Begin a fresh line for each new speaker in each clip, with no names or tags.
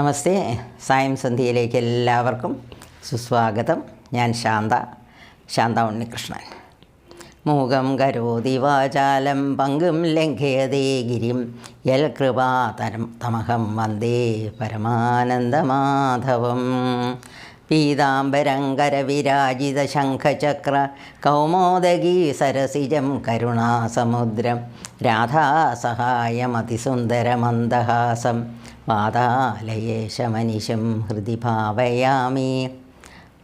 നമസ്തേ. സായം സന്ധ്യയിലേക്ക് എല്ലാവർക്കും സുസ്വാഗതം. ഞാൻ ശാന്ത ശാന്ത ഉണ്ണികൃഷ്ണൻ. മൂകം കരോതി വാചാലം പങ്കും ലംഘയതേ ഗിരിം. യൽ കൃപാതരം തമഹം വന്ദേ പരമാനന്ദമാധവം. പീതാംബരങ്കരവിരാജിത ശംഖചക്ര കൗമോദഗി സരസിജം കരുണാസമുദ്രം. രാധാസഹായമതിസുന്ദരമന്ദഹാസം പാതാലയേശമനിശം ഹൃദി ഭാവയാമി.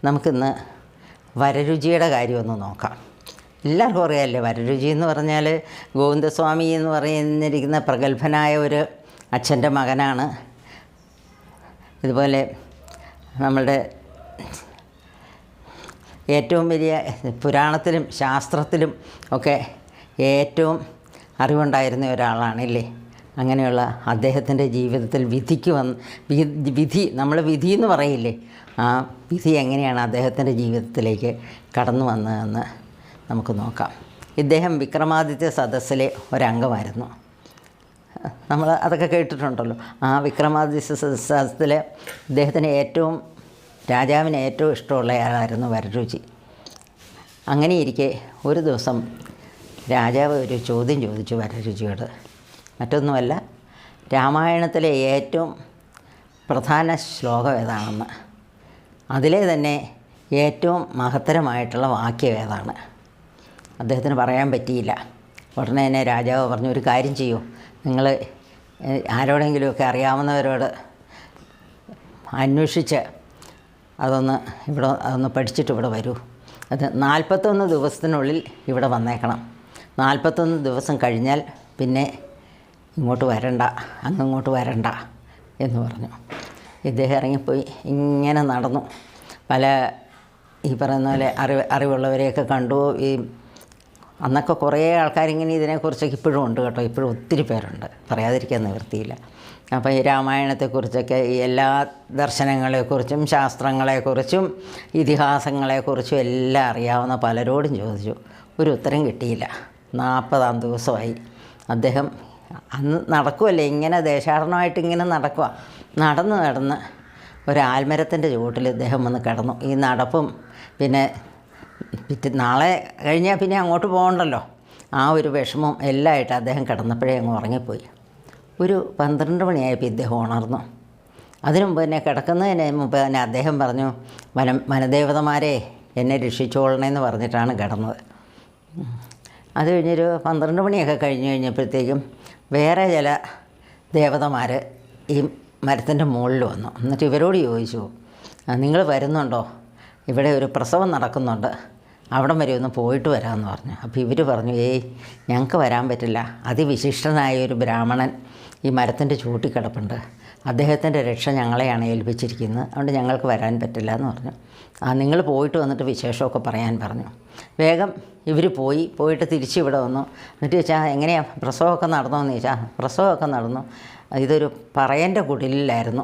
നമുക്കിന്ന് വരരുചിയുടെ കാര്യമൊന്ന് നോക്കാം. എല്ലാവർക്കും അറിയാമല്ലേ വരരുചി എന്ന് പറഞ്ഞാൽ ഗോവിന്ദസ്വാമി എന്ന് പറയുന്നിരിക്കുന്ന പ്രഗത്ഭനായ ഒരു അച്ഛന്റെ മകനാണ്. ഇതുപോലെ നമ്മളുടെ ഏറ്റവും വലിയ പുരാണത്തിലും ശാസ്ത്രത്തിലും ഒക്കെ ഏറ്റവും അറിവുണ്ടായിരുന്ന ഒരാളാണ് ഒരാളാണില്ലേ അങ്ങനെയുള്ള അദ്ദേഹത്തിന്റെ ജീവിതത്തിൽ വിധിക്ക് വന്ന് വിധി നമ്മൾ വിധി എന്ന് പറയില്ലേ? ആ വിധി എങ്ങനെയാണ് അദ്ദേഹത്തിന്റെ ജീവിതത്തിലേക്ക് കടന്നു വന്നതെന്ന് നമുക്ക് നോക്കാം. ഇദ്ദേഹം വിക്രമാദിത്യ സദസ്സിലെ ഒരംഗമായിരുന്നു. നമ്മൾ അതൊക്കെ കേട്ടിട്ടുണ്ടല്ലോ. ആ വിക്രമാദിത്യ സദസ്സിലെ ഇദ്ദേഹത്തിന് ഏറ്റവും രാജാവിന് ഏറ്റവും ഇഷ്ടമുള്ള ആളായിരുന്നു വരരുചി. അങ്ങനെയിരിക്കെ ഒരു ദിവസം രാജാവ് ഒരു ചോദ്യം ചോദിച്ചു വരരുചിയോട്. മറ്റൊന്നുമല്ല രാമായണത്തിലെ ഏറ്റവും പ്രധാന ശ്ലോകം ഏതാണെന്ന്. അതിലെ തന്നെ ഏറ്റവും മഹത്തരമായിട്ടുള്ള വാക്യം ഏതാണ്? അദ്ദേഹത്തിന് പറയാൻ പറ്റിയില്ല. ഉടനെ തന്നെ രാജാവ് പറഞ്ഞു ഒരു കാര്യം ചെയ്യൂ. നിങ്ങൾ ആരോടെങ്കിലുമൊക്കെ അറിയാവുന്നവരോട് അന്വേഷിച്ച് അതൊന്ന് ഇവിടെ അതൊന്ന് പഠിച്ചിട്ട് ഇവിടെ വരൂ. അത് നാൽപ്പത്തൊന്ന് ദിവസത്തിനുള്ളിൽ ഇവിടെ വന്നേക്കണം. നാൽപ്പത്തൊന്ന് ദിവസം കഴിഞ്ഞാൽ പിന്നെ ഇങ്ങോട്ട് വരണ്ട അങ്ങ് ഇങ്ങോട്ട് വരണ്ട എന്ന് പറഞ്ഞു. ഇദ്ദേഹം ഇറങ്ങിപ്പോയി. ഇങ്ങനെ നടന്നു. പല ഈ പറയുന്ന പോലെ അറിവ് അറിവുള്ളവരെയൊക്കെ കണ്ടു. ഈ അന്നൊക്കെ കുറേ ആൾക്കാരിങ്ങനെ ഇതിനെക്കുറിച്ചൊക്കെ ഇപ്പോഴും ഉണ്ട് കേട്ടോ. ഇപ്പോഴും ഒത്തിരി പേരുണ്ട്. പറയാതിരിക്കാൻ നിവൃത്തിയില്ല. അപ്പോൾ ഈ രാമായണത്തെക്കുറിച്ചൊക്കെ ഈ എല്ലാ ദർശനങ്ങളെക്കുറിച്ചും ശാസ്ത്രങ്ങളെക്കുറിച്ചും ഇതിഹാസങ്ങളെക്കുറിച്ചും എല്ലാം അറിയാവുന്ന പലരോടും ചോദിച്ചു. ഒരു ഉത്തരം കിട്ടിയില്ല. നാൽപ്പതാം ദിവസമായി. അദ്ദേഹം അന്ന് നടക്കുമല്ലേ ഇങ്ങനെ ദേശാടനമായിട്ട് ഇങ്ങനെ നടക്കുക നടന്ന് നടന്ന് ഒരു ആൽമരത്തിന്റെ ചുവട്ടിൽ ഇദ്ദേഹം വന്ന് കിടന്നു. ഈ നടപ്പും പിന്നെ പിറ്റേ നാളെ കഴിഞ്ഞാൽ പിന്നെ അങ്ങോട്ട് പോകണ്ടല്ലോ. ആ ഒരു വിഷമം എല്ലാമായിട്ട് അദ്ദേഹം കിടന്നപ്പോഴേ അങ്ങ് ഉറങ്ങിപ്പോയി. ഒരു പന്ത്രണ്ട് മണിയായപ്പോൾ ഇദ്ദേഹം ഉണർന്നു. അതിനു മുമ്പ് തന്നെ കിടക്കുന്നതിന് മുമ്പ് തന്നെ അദ്ദേഹം പറഞ്ഞു വന വനദേവതമാരെ എന്നെ രക്ഷിച്ചോളണമെന്ന് പറഞ്ഞിട്ടാണ് കിടന്നത്. അത് കഴിഞ്ഞൊരു പന്ത്രണ്ട് മണിയൊക്കെ കഴിഞ്ഞ് കഴിഞ്ഞപ്പോഴത്തേക്കും വേറെ ചില ദേവതമാർ ഈ മരത്തിന്റെ മുകളിൽ വന്നു. എന്നിട്ട് ഇവരോട് ചോദിച്ചു നിങ്ങൾ വരുന്നുണ്ടോ? ഇവിടെ ഒരു പ്രസവം നടക്കുന്നുണ്ട്. അവിടം വരെ ഒന്ന് പോയിട്ട് വരാമെന്ന് പറഞ്ഞു. അപ്പോൾ ഇവർ പറഞ്ഞു ഏയ് ഞങ്ങൾക്ക് വരാൻ പറ്റില്ല. അതിവിശിഷ്ടനായ ഒരു ബ്രാഹ്മണൻ ഈ മരത്തിന്റെ ചൂട്ടി കിടപ്പുണ്ട് അദ്ദേഹത്തിന്റെ രക്ഷ ഞങ്ങളെയാണ് ഏൽപ്പിച്ചിരിക്കുന്നത്. അതുകൊണ്ട് ഞങ്ങൾക്ക് വരാൻ പറ്റില്ല എന്ന് പറഞ്ഞു. ആ നിങ്ങൾ പോയിട്ട് വന്നിട്ട് വിശേഷമൊക്കെ പറയാൻ പറഞ്ഞു. വേഗം ഇവർ പോയി പോയിട്ട് തിരിച്ച് ഇവിടെ വന്നു. എന്നിട്ട് ചോദിച്ചാൽ എങ്ങനെയാണ് പ്രസവമൊക്കെ നടന്നോ എന്ന് ചോദിച്ചാൽ പ്രസവമൊക്കെ നടന്നു. ഇതൊരു പറയന്റെ കുടിലായിരുന്നു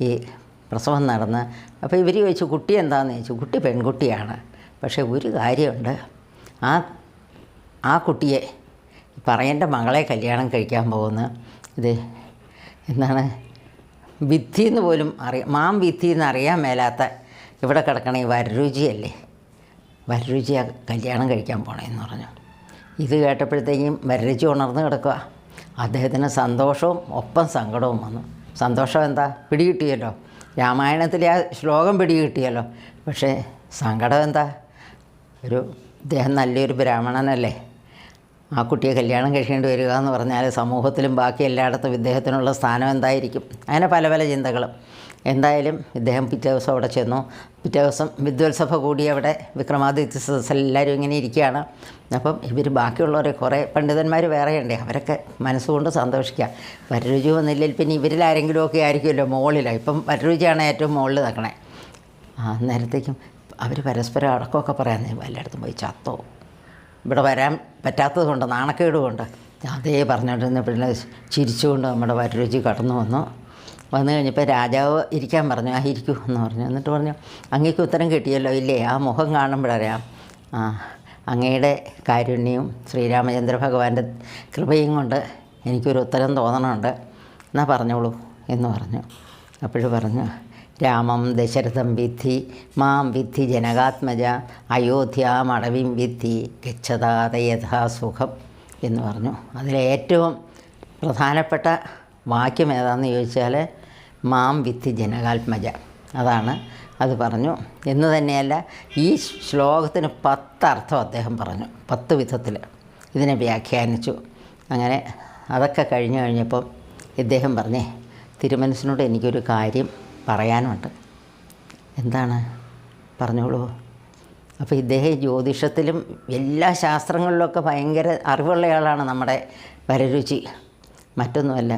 ഈ പ്രസവം നടന്ന്. അപ്പോൾ ഇവർ ചോദിച്ചു കുട്ടി എന്താണെന്ന് ചോദിച്ചു? കുട്ടി പെൺകുട്ടിയാണ്. പക്ഷേ ഒരു കാര്യമുണ്ട്. ആ ആ കുട്ടിയെ പറയന്റെ മകളെ കല്യാണം കഴിക്കാൻ പോകുന്ന ഇത് എന്താണ്? വിദ്ധി എന്ന് പോലും അറിയാം മാം വിദ്ധി എന്ന് അറിയാൻ മേലാത്ത ഇവിടെ കിടക്കണ ഈ വരരുചിയല്ലേ? വരരുചിയാ കല്യാണം കഴിക്കാൻ പോണേന്ന് പറഞ്ഞു. ഇത് കേട്ടപ്പോഴത്തേക്കും വരരുചി ഉണർന്ന് കിടക്കുക. അദ്ദേഹത്തിന് സന്തോഷവും ഒപ്പം സങ്കടവും വന്നു. സന്തോഷം എന്താ? പിടികിട്ടിയല്ലോ. രാമായണത്തിലെ ആ ശ്ലോകം പിടികിട്ടിയല്ലോ. പക്ഷേ സങ്കടം എന്താ? ഒരു ഇദ്ദേഹം നല്ലൊരു ബ്രാഹ്മണനല്ലേ? ആ കുട്ടിയെ കല്യാണം കഴിക്കേണ്ടി വരിക എന്ന് പറഞ്ഞാൽ സമൂഹത്തിലും ബാക്കി എല്ലായിടത്തും ഇദ്ദേഹത്തിനുള്ള സ്ഥാനം എന്തായിരിക്കും? അങ്ങനെ പല പല ചിന്തകളും. എന്തായാലും ഇദ്ദേഹം പിറ്റേ ദിവസം അവിടെ ചെന്നു. പിറ്റേ ദിവസം വിദ്വത്സഭ കൂടി അവിടെ വിക്രമാദിത്യ സദസ്സിൽ എല്ലാവരും ഇങ്ങനെ ഇരിക്കുകയാണ്. അപ്പം ഇവർ ബാക്കിയുള്ളവരെ കുറേ പണ്ഡിതന്മാർ വേറെയുണ്ട്. അവരൊക്കെ മനസ്സുകൊണ്ട് സന്തോഷിക്കുക. വരരുചി വന്നില്ലെങ്കിൽ പിന്നെ ഇവരിൽ ആരെങ്കിലുമൊക്കെ ആയിരിക്കുമല്ലോ മുകളിലാണ് ഇപ്പം വരരുചിയാണ് ഏറ്റവും മുകളിൽ നിൽക്കണേ ആ നേരത്തേക്കും അവർ പരസ്പരം അടക്കമൊക്കെ പറയാൻ എല്ലായിടത്തും പോയി ചത്തോ. ഇവിടെ വരാൻ പറ്റാത്തത് കൊണ്ട് നാണക്കേട് കൊണ്ട് അതേ പറഞ്ഞുകൊണ്ടിരുന്ന പിന്നെ ചിരിച്ചുകൊണ്ട് നമ്മുടെ വരരുചി കടന്നു വന്നു. വന്നു കഴിഞ്ഞപ്പോൾ രാജാവ് ഇരിക്കാൻ പറഞ്ഞു ആ ഇരിക്കൂ എന്ന് പറഞ്ഞു. എന്നിട്ട് പറഞ്ഞു അങ്ങേക്ക് ഉത്തരം കിട്ടിയല്ലോ ഇല്ലേ? ആ മുഖം കാണുമ്പോഴറിയാം. ആ അങ്ങയുടെ കാരുണ്യവും ശ്രീരാമചന്ദ്ര ഭഗവാന്റെ കൃപയും കൊണ്ട് എനിക്കൊരു ഉത്തരം തോന്നണമുണ്ട് എന്നാ പറഞ്ഞോളൂ എന്ന് പറഞ്ഞു. അപ്പോഴും പറഞ്ഞു രാമം ദശരഥം വിദ്ധി മാം വിദ്ധി ജനകാത്മജ അയോധ്യാമടവിം വിദ്ധി ഗച്ഛതാത യഥാസുഖം എന്ന് പറഞ്ഞു. അതിലേറ്റവും പ്രധാനപ്പെട്ട വാക്യം ഏതാണെന്ന് ചോദിച്ചാൽ മാം വിദ്ധി ജനകാത്മജ. അതാണ് അത് പറഞ്ഞു. എന്ന് തന്നെയല്ല ഈ ശ്ലോകത്തിന് പത്തർത്ഥം അദ്ദേഹം പറഞ്ഞു. പത്ത് വിധത്തിൽ ഇതിനെ വ്യാഖ്യാനിച്ചു. അങ്ങനെ അതൊക്കെ കഴിഞ്ഞു കഴിഞ്ഞപ്പം ഇദ്ദേഹം പറഞ്ഞേ തിരുമനസിനോട് എനിക്കൊരു കാര്യം പറയാനുണ്ട്. എന്താണ്? പറഞ്ഞോളൂ. അപ്പോൾ ഇദ്ദേഹം ജ്യോതിഷത്തിലും എല്ലാ ശാസ്ത്രങ്ങളിലുമൊക്കെ ഭയങ്കര അറിവുള്ളയാളാണ് നമ്മുടെ വരരുചി. മറ്റൊന്നുമല്ല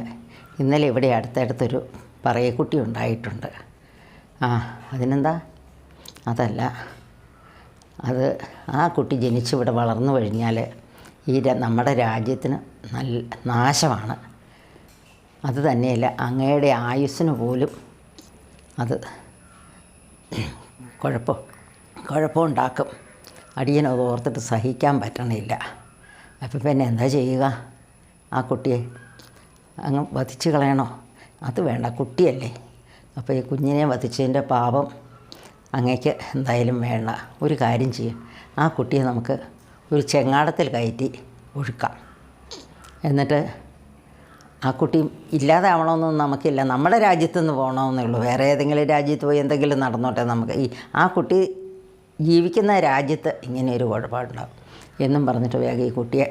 ഇന്നലെ ഇവിടെ അടുത്തടുത്തൊരു പറയക്കുട്ടി ഉണ്ടായിട്ടുണ്ട്. ആ അതിനെന്താ? അതല്ല അത് ആ കുട്ടി ജനിച്ചിവിടെ വളർന്നു കഴിഞ്ഞാൽ ഈ നമ്മുടെ രാജ്യത്തിന് നല്ല നാശമാണ്. അത് തന്നെയല്ല അങ്ങയുടെ ആയുസ്സിന് പോലും അത് കുഴപ്പം കുഴപ്പമുണ്ടാക്കും. അടിയനത് ഓർത്തിട്ട് സഹിക്കാൻ പറ്റണില്ല. അപ്പം പിന്നെ എന്താ ചെയ്യുക? ആ കുട്ടിയെ അങ്ങ് വധിച്ച് കളയണോ? അത് വേണ്ട കുട്ടിയല്ലേ. അപ്പോൾ ഈ കുഞ്ഞിനെ വധിച്ചതിന്റെ പാപം അങ്ങേക്ക് എന്തായാലും വേണ്ട. ഒരു കാര്യം ചെയ്യും. ആ കുട്ടിയെ നമുക്ക് ഒരു ചെങ്ങാടത്തിൽ കയറ്റി ഒഴുക്കാം. എന്നിട്ട് ആ കുട്ടി ഇല്ലാതാവണമെന്നൊന്നും നമുക്കില്ല. നമ്മുടെ രാജ്യത്തു നിന്ന് പോകണമെന്നേ ഉള്ളൂ. വേറെ ഏതെങ്കിലും രാജ്യത്ത് പോയി എന്തെങ്കിലും നടന്നോട്ടെ നമുക്ക്. ഈ ആ കുട്ടി ജീവിക്കുന്ന രാജ്യത്ത് ഇങ്ങനെ ഒരു കുഴപ്പമുണ്ടാവും എന്നും പറഞ്ഞിട്ട് വേഗം ഈ കുട്ടിയെ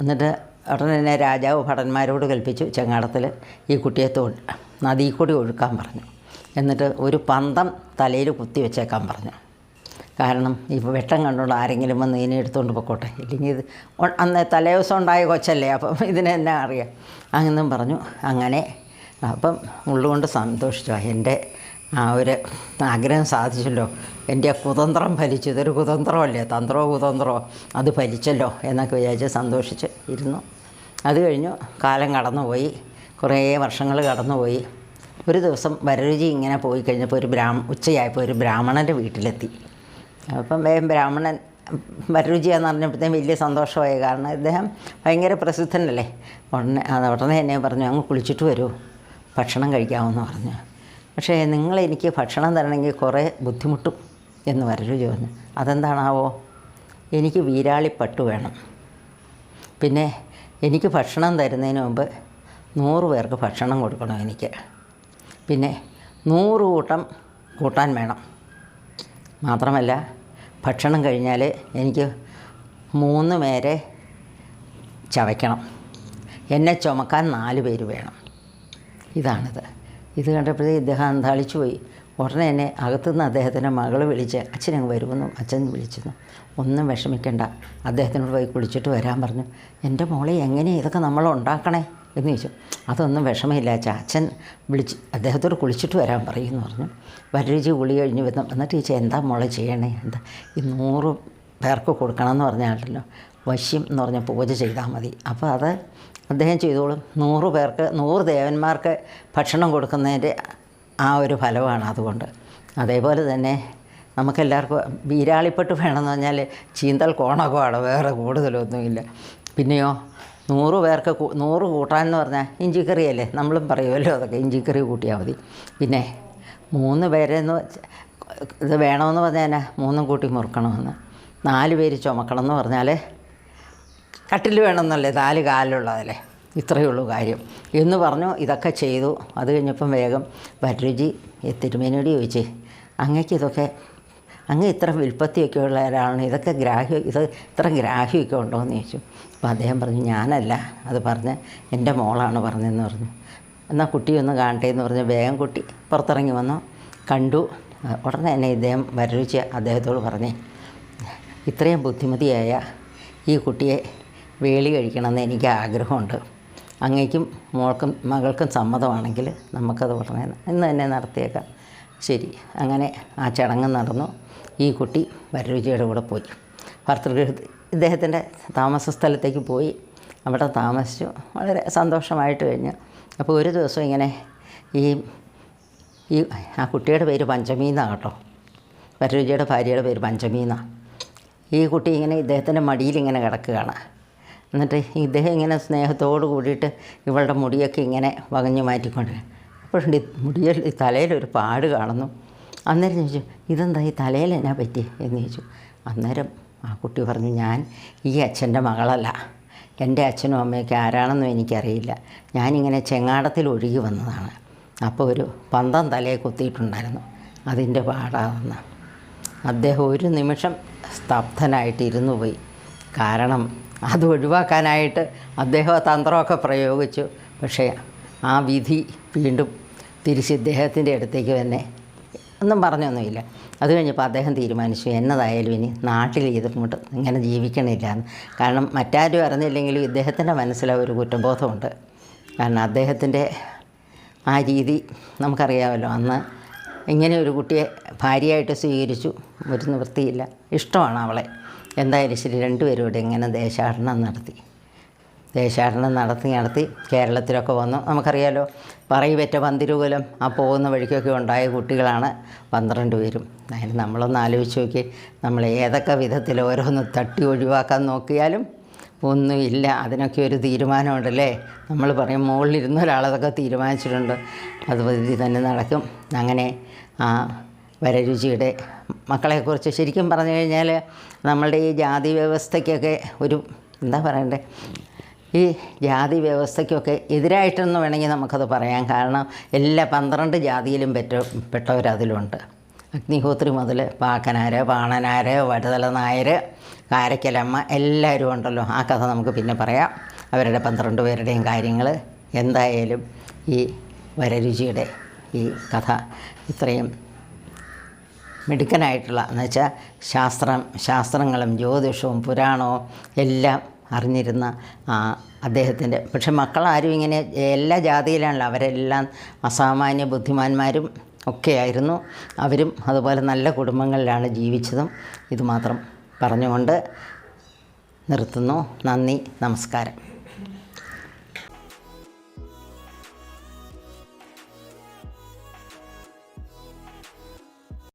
എന്നിട്ട് ഉടനെ തന്നെ രാജാവ് ഭടന്മാരോട് കൽപ്പിച്ചു ചെങ്ങാടത്തിൽ ഈ കുട്ടിയെ തോ നദിയിൽ കൂടി ഒഴുക്കാൻ പറഞ്ഞു. എന്നിട്ട് ഒരു പന്തം തലയിൽ കുത്തി വെച്ചേക്കാൻ പറഞ്ഞു. കാരണം ഇപ്പോൾ വെട്ടം കണ്ടുകൊണ്ട് ആരെങ്കിലും വന്ന് ഇതിനെ എടുത്തുകൊണ്ട് പൊക്കോട്ടെ. ഇല്ലെങ്കിൽ ഇത് അന്ന് അന്ന് തലേദിവസം ഉണ്ടായ കൊച്ചല്ലേ അപ്പം ഇതിനെ എന്നാ അറിയാം. അങ്ങനെന്നും പറഞ്ഞു. അങ്ങനെ അപ്പം ഉള്ളുകൊണ്ട് സന്തോഷിച്ചു. എന്റെ ആ ഒരു ആഗ്രഹം സാധിച്ചല്ലോ. എന്റെ ആ കുതന്ത്രം ഫലിച്ചു. ഇതൊരു കുതന്ത്രമല്ലേ? തന്ത്രമോ കുതന്ത്രമോ? അത് ഫലിച്ചല്ലോ എന്നൊക്കെ വിചാരിച്ച് സന്തോഷിച്ച് ഇരുന്നു. അത് കഴിഞ്ഞു കാലം കടന്നുപോയി. കുറേ വർഷങ്ങൾ കടന്നുപോയി. ഒരു ദിവസം വരരുചി ഇങ്ങനെ പോയി കഴിഞ്ഞപ്പോൾ ഒരു ബ്രാഹ്മ ഉച്ചയായപ്പോൾ ഒരു ബ്രാഹ്മണന്റെ വീട്ടിലെത്തി. അപ്പം വേഗം ബ്രാഹ്മണൻ വരരുചിയാന്ന് പറഞ്ഞപ്പോഴത്തേക്കും വലിയ സന്തോഷമായി. കാരണം ഇദ്ദേഹം ഭയങ്കര പ്രസിദ്ധനല്ലേ? ഉടനെ അത് ഉടനെ എന്നെ പറഞ്ഞു അങ്ങ് കുളിച്ചിട്ട് വരൂ. ഭക്ഷണം കഴിക്കാമെന്ന് പറഞ്ഞു. പക്ഷേ നിങ്ങൾ എനിക്ക് ഭക്ഷണം തരണമെങ്കിൽ കുറേ ബുദ്ധിമുട്ടും എന്ന് വരരുചി പറഞ്ഞു. അതെന്താണാവോ? എനിക്ക് വീരാളിപ്പട്ട് വേണം. പിന്നെ എനിക്ക് ഭക്ഷണം തരുന്നതിന് മുമ്പ് നൂറ് പേർക്ക് ഭക്ഷണം കൊടുക്കണം എനിക്ക്. പിന്നെ നൂറ് കൂട്ടം കൂട്ടാൻ വേണം. മാത്രമല്ല ഭക്ഷണം കഴിഞ്ഞാൽ എനിക്ക് മൂന്ന് പേരെ ചവയ്ക്കണം. എന്നെ ചുമക്കാൻ നാല് പേര് വേണം. ഇതാണിത്. ഇത് കണ്ടപ്പോഴേ ഇദ്ദേഹം അന്താളിച്ചു പോയി. ഉടനെ എന്നെ അകത്തുനിന്ന് അദ്ദേഹത്തിന്റെ മകൾ വിളിച്ച് അച്ഛനങ്ങ് വരുമെന്നും അച്ഛൻ വിളിച്ചിരുന്നു. ഒന്നും വിഷമിക്കേണ്ട. അദ്ദേഹത്തിനോട് പോയി കുളിച്ചിട്ട് വരാൻ പറഞ്ഞു. എന്റെ മോളെ എങ്ങനെ ഇതൊക്കെ നമ്മൾ ഉണ്ടാക്കണേ? എന്ന് ചോദിച്ചു. അതൊന്നും വിഷമമില്ല ചാച്ചൻ വിളിച്ച് അദ്ദേഹത്തോട് കുളിച്ചിട്ട് വരാൻ പറയുമെന്ന് പറഞ്ഞു. വരരുചി കുളി കഴിഞ്ഞ് വന്നു എന്നിട്ട് ചോദിച്ചാൽ എന്താ മോളെ ചെയ്യണേ? എന്താ ഈ നൂറ് പേർക്ക് കൊടുക്കണമെന്ന് പറഞ്ഞാണല്ലോ. വശ്യം എന്ന് പറഞ്ഞ പൂജ ചെയ്താൽ മതി. അപ്പോൾ അത് അദ്ദേഹം ചെയ്തോളും. നൂറ് പേർക്ക് നൂറ് ദേവന്മാർക്ക് ഭക്ഷണം കൊടുക്കുന്നതിന്റെ ആ ഒരു ഫലമാണ് അതുകൊണ്ട്. അതേപോലെ തന്നെ നമുക്കെല്ലാവർക്കും വീരാളിപ്പെട്ട് വേണമെന്ന് പറഞ്ഞാൽ ചീന്തൽ കോണകമാണ് വേറെ കൂടുതലൊന്നുമില്ല. പിന്നെയോ നൂറ് പേർക്ക് നൂറ് കൂട്ടാനെന്ന് പറഞ്ഞാൽ ഇഞ്ചിക്കറിയല്ലേ? നമ്മളും പറയുമല്ലോ അതൊക്കെ. ഇഞ്ചിക്കറി കൂട്ടിയാൽ മതി. പിന്നെ മൂന്ന് പേരെന്ന് ഇത് വേണമെന്ന് പറഞ്ഞാൽ മൂന്നും കൂട്ടി മുറുക്കണമെന്ന്. നാല് പേര് ചുമക്കണം എന്ന് പറഞ്ഞാൽ കട്ടിൽ വേണമെന്നല്ലേ? നാല് കാലുള്ളതല്ലേ ഇത്രയേ ഉള്ളൂ കാര്യം. എന്ന് പറഞ്ഞു ഇതൊക്കെ ചെയ്തു. അത് കഴിഞ്ഞപ്പം വേഗം വരരുചി തിരുമേനോട് ചോദിച്ചേ അങ്ങക്ക് ഇതൊക്കെ അങ്ങ് ഇത്ര വിൽപ്പത്തിയൊക്കെ ഉള്ള ഇതൊക്കെ ഗ്രാഹ്യം ഇത് ഇത്ര ഗ്രാഹ്യമൊക്കെ ഉണ്ടോ എന്ന് ചോദിച്ചു. അപ്പോൾ അദ്ദേഹം പറഞ്ഞു ഞാനല്ല. അത് പറഞ്ഞ് എന്റെ മോളാണ് പറഞ്ഞതെന്ന് പറഞ്ഞു. എന്നാൽ കുട്ടി ഒന്ന് കാണട്ടെ എന്ന് പറഞ്ഞ് വേഗം കുട്ടി പുറത്തിറങ്ങി വന്നു. കണ്ടു. ഉടനെ തന്നെ ഇദ്ദേഹം വരരുച്ച് അദ്ദേഹത്തോട് പറഞ്ഞേ ഇത്രയും ബുദ്ധിമതിയായ ഈ കുട്ടിയെ വേളി കഴിക്കണമെന്ന് എനിക്ക് ആഗ്രഹമുണ്ട്. അങ്ങേക്കും മോൾക്കും മകൾക്കും സമ്മതമാണെങ്കിൽ നമുക്കത് ഉടനെ ഇന്ന് തന്നെ നടത്തിയേക്കാം. ശരി. അങ്ങനെ ആ ചടങ്ങ് നടന്നു. ഈ കുട്ടി വരരുചിയുടെ കൂടെ പോയി. ഭർത്തൃഗൃഹത്തിൽ ഇദ്ദേഹത്തിന്റെ താമസ സ്ഥലത്തേക്ക് പോയി. അവിടെ താമസിച്ചു. വളരെ സന്തോഷമായിട്ട് കഴിഞ്ഞു. അപ്പോൾ ഒരു ദിവസം ഇങ്ങനെ ഈ ഈ ആ കുട്ടിയുടെ പേര് പഞ്ചമി കേട്ടോ. വരരുചിയുടെ ഭാര്യയുടെ പേര് പഞ്ചമി എന്നാണ് ഈ കുട്ടി ഇങ്ങനെ ഇദ്ദേഹത്തിന്റെ മടിയിൽ ഇങ്ങനെ കിടക്കുകയാണ്. എന്നിട്ട് ഇദ്ദേഹം ഇങ്ങനെ സ്നേഹത്തോട് കൂടിയിട്ട് ഇവളുടെ മുടിയൊക്കെ ഇങ്ങനെ വകഞ്ഞു മാറ്റിക്കൊണ്ട് ഈ മുടിയിൽ തലയിലൊരു പാട് കാണുന്നു. അന്നേരം ചോദിച്ചു ഇതെന്താ ഈ തലയിൽ എന്നാ പറ്റി എന്ന് ചോദിച്ചു. അന്നേരം ആ കുട്ടി പറഞ്ഞു ഞാൻ ഈ അച്ഛന്റെ മകളല്ല. എന്റെ അച്ഛനും അമ്മയൊക്കെ ആരാണെന്നും എനിക്കറിയില്ല. ഞാനിങ്ങനെ ചെങ്ങാടത്തിൽ ഒഴുകി വന്നതാണ്. അപ്പോൾ ഒരു പന്തം തലയെ കുത്തിയിട്ടുണ്ടായിരുന്നു. അതിന്റെ പാടാണെന്ന്. അദ്ദേഹം ഒരു നിമിഷം സ്തബ്ധനായിട്ട് ഇരുന്നു പോയി. കാരണം അത് ഒഴിവാക്കാനായിട്ട് അദ്ദേഹം തന്ത്രമൊക്കെ പ്രയോഗിച്ചു. പക്ഷേ ആ വിധി വീണ്ടും തിരിച്ച് ഇദ്ദേഹത്തിന്റെ അടുത്തേക്ക് തന്നെ ഒന്നും പറഞ്ഞൊന്നുമില്ല. അത് കഴിഞ്ഞപ്പോൾ അദ്ദേഹം തീരുമാനിച്ചു എന്നതായാലും ഇനി നാട്ടിൽ ഇതുകൊണ്ട് ഇങ്ങനെ ജീവിക്കണില്ല എന്ന്. കാരണം മറ്റാരും അറിഞ്ഞില്ലെങ്കിലും ഇദ്ദേഹത്തിന്റെ മനസ്സിൽ ഒരു കുറ്റബോധമുണ്ട്. കാരണം അദ്ദേഹത്തിന്റെ ആ രീതി നമുക്കറിയാമല്ലോ അന്ന് ഇങ്ങനെ ഒരു കുട്ടിയെ ഭാര്യയായിട്ട് സ്വീകരിച്ചു ഒരു നിവൃത്തിയില്ല. ഇഷ്ടമാണ് അവളെ. എന്തായാലും ശരി രണ്ടുപേരും ഇവിടെ ഇങ്ങനെ ദേശാടനം നടത്തി. ദേശാടനം നടത്തി നടത്തി കേരളത്തിലൊക്കെ വന്നു. നമുക്കറിയാലോ പറയിവെറ്റ പന്തിരുകുലം ആ പോകുന്ന വഴിക്കൊക്കെ ഉണ്ടായ കുട്ടികളാണ് പന്ത്രണ്ട് പേരും. അതിന് നമ്മളൊന്ന് ആലോചിച്ച് നോക്കി. നമ്മൾ ഏതൊക്കെ വിധത്തിൽ ഓരോന്ന് തട്ടി ഒഴിവാക്കാൻ നോക്കിയാലും ഒന്നുമില്ല. അതിനൊക്കെ ഒരു തീരുമാനമുണ്ടല്ലേ? നമ്മൾ പറയും മുകളിലിരുന്ന ഒരാളതൊക്കെ തീരുമാനിച്ചിട്ടുണ്ട്. അത് പദ്ധതി തന്നെ നടക്കും. അങ്ങനെ ആ വരരുചിയുടെ മക്കളെക്കുറിച്ച് ശരിക്കും പറഞ്ഞു കഴിഞ്ഞാൽ നമ്മളുടെ ഈ ജാതി വ്യവസ്ഥയ്ക്കൊക്കെ ഒരു എന്താ പറയണ്ടേ? ഈ ജാതി വ്യവസ്ഥയ്ക്കൊക്കെ എതിരായിട്ടെന്ന് വേണമെങ്കിൽ നമുക്കത് പറയാം. കാരണം എല്ലാ പന്ത്രണ്ട് ജാതിയിലും പെറ്റ പെട്ടവരതിലുണ്ട്. അഗ്നിഹോത്രി മുതൽ പാക്കനാര് പാണനാര് വടുതല നായർ കാരക്കലമ്മ എല്ലാവരും ഉണ്ടല്ലോ. ആ കഥ നമുക്ക് പിന്നെ പറയാം. അവരുടെ പന്ത്രണ്ട് പേരുടെയും കാര്യങ്ങൾ എന്തായാലും ഈ വരരുചിയുടെ ഈ കഥ ഇത്രയും മിടുക്കനായിട്ടുള്ള എന്ന് വെച്ചാൽ ശാസ്ത്രം ശാസ്ത്രങ്ങളും ജ്യോതിഷവും പുരാണവും എല്ലാം അറിഞ്ഞിരുന്ന അദ്ദേഹത്തിന്റെ. പക്ഷെ മക്കളാരും ഇങ്ങനെ എല്ലാ ജാതിയിലാണല്ലോ. അവരെല്ലാം അസാമാന്യ ബുദ്ധിമാന്മാരും ഒക്കെയായിരുന്നു. അവരും അതുപോലെ നല്ല കുടുംബങ്ങളിലാണ് ജീവിച്ചതും. ഇതുമാത്രം പറഞ്ഞുകൊണ്ട് നിർത്തുന്നു. നന്ദി നമസ്കാരം.